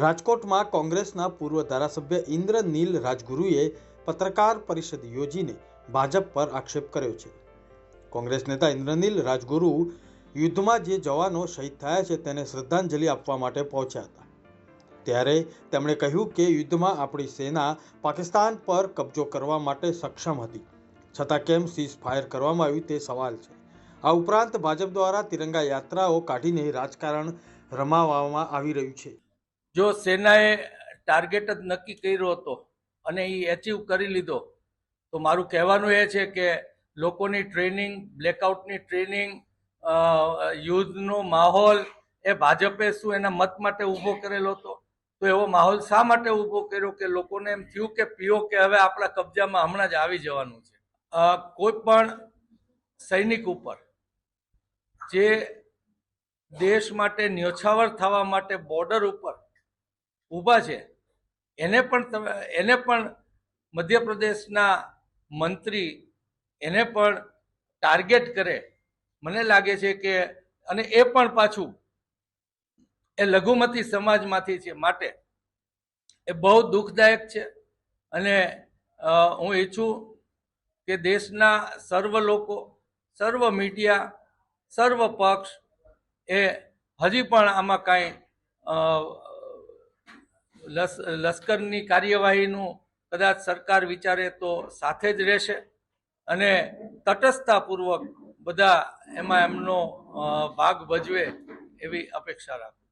રાજકોટમાં કોંગ્રેસના પૂર્વ ધારાસભ્ય ઇન્દ્ર નીલ રાજગુરુએ પત્રકાર પરિષદ યોજીને ભાજપ પર આક્ષેપ કર્યો છે. કોંગ્રેસ નેતા ઇન્દ્રનીલ રાજગુરુ યુદ્ધમાં જે જવાનો શહીદ થયા છે તેને શ્રદ્ધાંજલિ આપવા માટે પહોંચ્યા હતા. ત્યારે તેમણે કહ્યું કે યુદ્ધમાં આપણી સેના પાકિસ્તાન પર કબજો કરવા માટે સક્ષમ હતી. છતાં કેમ સીઝ ફાયર કરવામાં આવ્યું તે સવાલ છે. આ ઉપરાંત ભાજપ દ્વારા તિરંગા યાત્રાઓ કાઢીને રાજકારણ રમાવવામાં આવી રહ્યું છે. જો સેનાએ ટાર્ગેટ જ નક્કી કર્યો હતો અને એ એચીવ કરી લીધો, તો મારું કહેવાનું એ છે કે લોકોની ટ્રેનિંગ બ્લેકઆઉટની ટ્રેનિંગ યુદ્ધનો માહોલ એ ભાજપે શું એના મત માટે ઊભો કરેલો હતો? તો એવો માહોલ શા માટે ઊભો કર્યો કે લોકોને એમ થયું કે પીઓ કે હવે આપણા કબજામાં હમણાં જ આવી જવાનું છે? કોઈ પણ સૈનિક ઉપર જે દેશ માટે ન્યોછાવર થવા માટે બોર્ડર ઉપર ઊભા છે. એને પણ તમે, એને પણ મધ્યપ્રદેશના મંત્રી એને પણ ટાર્ગેટ કરે. મને લાગે છે કે, અને એ પણ પાછું એ લઘુમતી સમાજમાંથી છે માટે. એ બહુ દુઃખદાયક છે. અને હું ઈચ્છું કે દેશના સર્વ લોકો, સર્વ મીડિયા, સર્વ પક્ષ એ હજી પણ આમાં કાંઈ લશ્કરની કાર્યવાહીનું કદાચ સરકાર વિચારે તો સાથે જ રહેશે અને તટસ્થતાપૂર્વક બધા એમાં એમનો ભાગ ભજવે એવી અપેક્ષા રાખું.